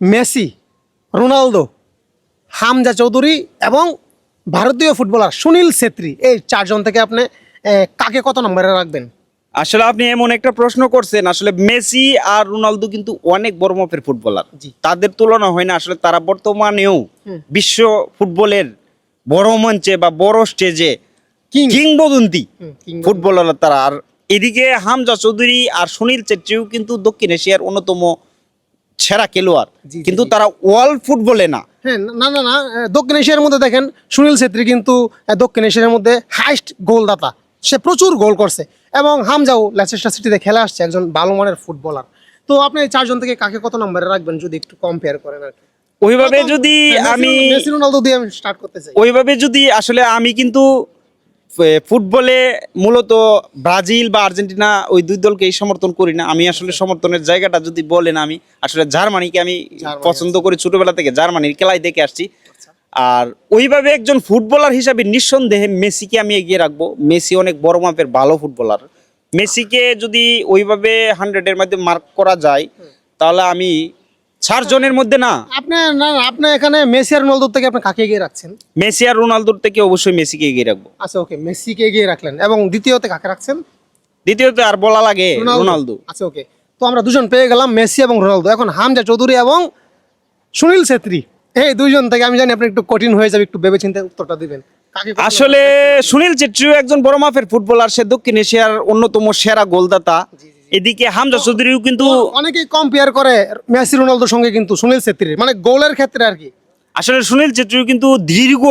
Messi Ronaldo Hamza Chowdhury এবং ভারতীয় footballer Sunil Chhetri. এই চারজন থেকে আপনি কাকে কত নম্বরে রাখবেন? আসলে আপনি এমন একটা প্রশ্ন করছেন। আসলে মেসি আর রোনালদো কিন্তু অনেক বড় মাপের ফুটবলার। তাদের তুলনা হয় না। আসলে তারা বর্তমানেও বিশ্ব ফুটবলের বড় মঞ্চে বা বড় স্টেজে কিং। কিংবদন্তি ফুটবলার তারা। আর এদিকে হামজা চৌধুরী আর সুনীল চেত্রীও কিন্তু দক্ষিণ এশিয়ার অন্যতম সেরা খেলোয়াড়। কিন্তু তারা ওয়ার্ল্ড ফুটবলে না। হ্যাঁ না না না দক্ষিণ এশিয়ার মধ্যে দেখেন সুনীল ছেত্রী কিন্তু দক্ষিণ এশিয়ার মধ্যে হাইস্ট গোলদাতা। সে প্রচুর গোল করছে এবং হামজাও লেসেস্টার সিটিতে খেলে আসছে একজন ভালো মানের ফুটবলার। তো আপনি এই চারজন থেকে কাকে কত নম্বরে রাখবেন যদি একটু কম্পেয়ার করেন আর কি? ওইভাবে যদি আমি মেসি- মেসি রোনালদো দিয়ে আমি স্টার্ট করতে চাই। ওইভাবে যদি আসলে আমি কিন্তু ফুটবলে মূলত ব্রাজিল বা আর্জেন্টিনা ওই দুই দলকেই সমর্থন করি না। আমি আসলে সমর্থনের জায়গাটা যদি বলেন আমি আসলে জার্মানিকে আমি পছন্দ করি। ছোটবেলা থেকে জার্মানির খেলাই দেখে আসছি। আর ওইভাবে একজন ফুটবলার হিসাবে নিঃসন্দেহে মেসিকে আমি এগিয়ে রাখব। মেসি অনেক বড় মাপের ভালো ফুটবলার। মেসিকে যদি ওইভাবে হান্ড্রেডের মধ্যে মার্ক করা যায় তাহলে আমি চারজনের মধ্যে না? আপনি না আপনি এখানে মেসি আর রোনালদো থেকে আপনি কাকে এগিয়ে রাখছেন? মেসি আর রোনালদোর থেকে অবশ্যই মেসিকে এগিয়ে রাখব। আচ্ছা ওকে মেসিকে এগিয়ে রাখলেন। এবং দ্বিতীয়তে কাকে রাখছেন? দ্বিতীয়ত আর বলা লাগে রোনালদো। আচ্ছা ওকে তো আমরা দুজন পেয়ে গেলাম মেসি এবং রোনালদো। এখন হামজা চৌধুরী এবং সুনীল ছেত্রী। এই দুইজন থেকে আমি জানি আপনি একটু কঠিন হয়ে যাবে একটু ভেবে চিন্তে উত্তরটা দিবেন। আসলে সুনীল চেত্রীও একজন বড় মাপের ফুটবলার সে দক্ষিণ এশিয়ার অন্যতম সেরা গোলদাতা। এদিকে হামজা চৌধুরীও কিন্তু অনেকেই কম্পেয়ার করে মেসি রোনালদোর সঙ্গে কিন্তু সুনীল ছেত্রীর মানে গোলের ক্ষেত্রে আর কি। আসলে সুনীল চেত্রীও কিন্তু দীর্ঘ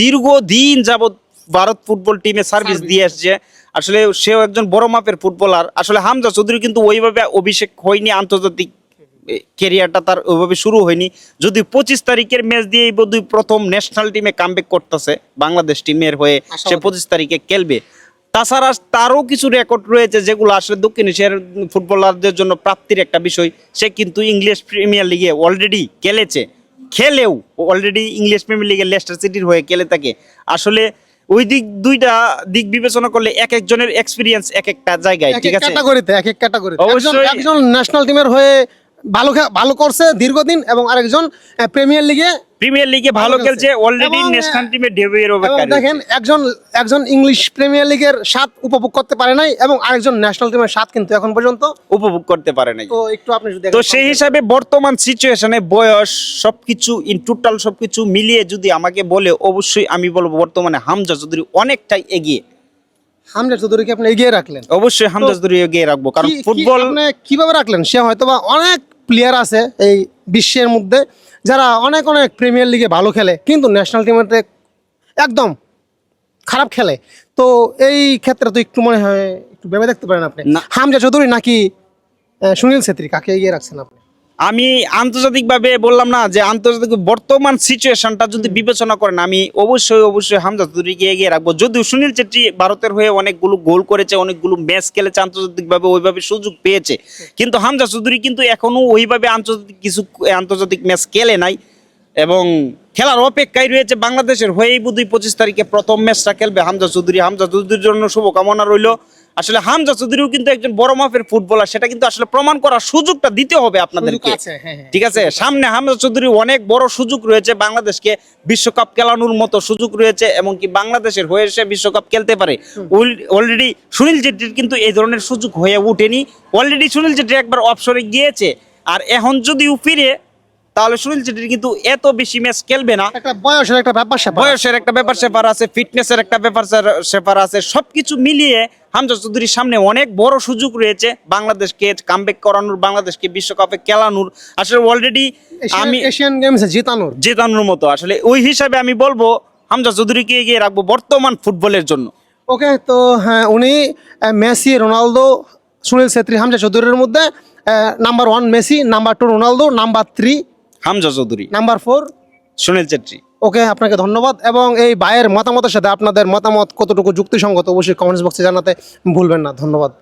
দীর্ঘ দিন যাবৎ ভারত ফুটবল টিমে সার্ভিস দিয়ে আসছে। আসলে সেও একজন বড় মাপের ফুটবলার। আসলে হামজা চৌধুরী কিন্তু ওইভাবে অভিষেক হয়নি আন্তর্জাতিক ক্যারিয়ারটা তার ওইভাবে শুরু হয়নি। যদি পঁচিশ তারিখের ম্যাচ দিয়ে এই বোধহয় প্রথম ন্যাশনাল টিমে কামব্যাক করতেছে বাংলাদেশ টিমের হয়ে সে পঁচিশ তারিখে খেলবে। তাছাড়া তারও কিছু রেকর্ড রয়েছে যেগুলো আসলে দক্ষিণ এশিয়ার ফুটবলারদের জন্য প্রাপ্তির একটা বিষয়। সে কিন্তু ইংলিশ প্রিমিয়ার লিগে অলরেডি খেলেছে। খেলেও অলরেডি ইংলিশ প্রিমিয়ার লিগে লেস্টার সিটির হয়ে খেলে থাকে। আসলে ওই দিক দুইটা দিক বিবেচনা করলে এক একজনের এক্সপিরিয়েন্স এক একটা জায়গায় ঠিক আছে? ক্যাটাগরিতে এক এক ক্যাটাগরিতে অবশ্যই। একজন ন্যাশনাল টিমের হয়ে ভালো ভালো করছে দীর্ঘদিন এবং আরেকজন প্রিমিয়ার লিগে প্রিমিয়ার লিগে ভালো খেলছে। অলরেডি ন্যাশনাল টিমে ডেবিউয়ের অপেক্ষায় দেখেন একজন একজন ইংলিশ প্রিমিয়ার লিগের স্বাদ উপভোগ করতে পারে নাই এবং আরেকজন ন্যাশনাল টিমের স্বাদ কিন্তু এখন পর্যন্ত উপভোগ করতে পারে নাই। তো একটু আপনি যদি তো সেই হিসাবে বর্তমান সিচুয়েশনে বয়স সবকিছু ইন টোটাল সবকিছু মিলিয়ে যদি আমাকে বলে অবশ্যই আমি বলব বর্তমানে হামজা চৌধুরী অনেকটাই এগিয়ে। হামজা চৌধুরীকে আপনি এগিয়ে রাখলেন। অবশ্যই হামজা চৌধুরী এগিয়ে রাখব কারণ ফুটবল কীভাবে রাখলেন? সে হয়তো বা অনেক প্লেয়ার আছে এই বিশ্বের মধ্যে যারা অনেক অনেক প্রিমিয়ার লিগে ভালো খেলে কিন্তু ন্যাশনাল টিমেতে একদম খারাপ খেলে। তো এই ক্ষেত্রে তো একটু মনে হয় একটু ভেবে দেখতে পারেন আপনি। হামজা চৌধুরী নাকি সুনীল ছেত্রী কাকে এগিয়ে রাখছেন আপনি? আমি আন্তর্জাতিকভাবে বললাম না যে আন্তর্জাতিক বর্তমান সিচুয়েশনটা যদি বিবেচনা করেন আমি অবশ্যই অবশ্যই হামজা চৌধুরীকে এগিয়ে রাখব। যদিও সুনীল চেট্টি ভারতের হয়ে অনেকগুলো গোল করেছে অনেকগুলো ম্যাচ খেলেছে আন্তর্জাতিকভাবে ওইভাবে সুযোগ পেয়েছে। কিন্তু হামজা চৌধুরী কিন্তু এখনও ওইভাবে আন্তর্জাতিক কিছু আন্তর্জাতিক ম্যাচ খেলে নাই এবং খেলার অপেক্ষায় রয়েছে বাংলাদেশের হয়েই বুধই পঁচিশ তারিখে প্রথম ম্যাচটা খেলবে হামজা চৌধুরী। হামজা চৌধুরীর জন্য শুভকামনা রইল। আসলে হামজা চৌধুরীও কিন্তু একজন বড় মাপের ফুটবলার সেটা কিন্তু আসলে প্রমাণ করার সুযোগটা দিতে হবে আপনাদেরকে। হ্যাঁ, হ্যাঁ। ঠিক আছে? সামনে হামজা চৌধুরী অনেক বড় সুযোগ রয়েছে বাংলাদেশকে বিশ্বকাপ খেলানোর মতো সুযোগ রয়েছে এমনকি বাংলাদেশের হয়ে সে বিশ্বকাপ খেলতে পারে। অলরেডি সুনীল জেট্টির কিন্তু এই ধরনের সুযোগ হয়ে ওঠেনি। অলরেডি সুনীল জেট্টি একবার অপসরে গিয়েছে। আর এখন যদিও ফিরে তাহলে সুনীল জেট্টির কিন্তু এত বেশি ম্যাচ খেলবে না। একটা বয়সের একটা ব্যাপার বয়সের একটা ব্যাপার স্যাপার আছে ফিটনেসের একটা ব্যাপার স্যাপার আছে। সবকিছু মিলিয়ে হামজা চৌধুরীর সামনে অনেক বড় সুযোগ রয়েছে বাংলাদেশকে কামব্যাক করানোর বাংলাদেশকে বিশ্বকাপে খেলানোর। আসলে অলরেডি আমি এশিয়ান গেমসে জেতানোর। জেতানোর মতো। আসলে ওই হিসাবে আমি বলব হামজা চৌধুরীকে এগিয়ে রাখব বর্তমান ফুটবলের জন্য। ওকে তো হ্যাঁ উনি মেসি রোনালদো সুনীল ছেত্রী হামজা চৌধুরীর মধ্যে number one Messi number two Ronaldo number three Hamza Chowdhury. Number four Sunil Chhetri okay আপনাকে ধন্যবাদ। এবং এই বায়ের মতামতের সাথে আপনাদের মতামত কতটুকু যুক্তিসঙ্গত অবশ্যই কমেন্টস বক্সে জানাতে ভুলবেন না। ধন্যবাদ।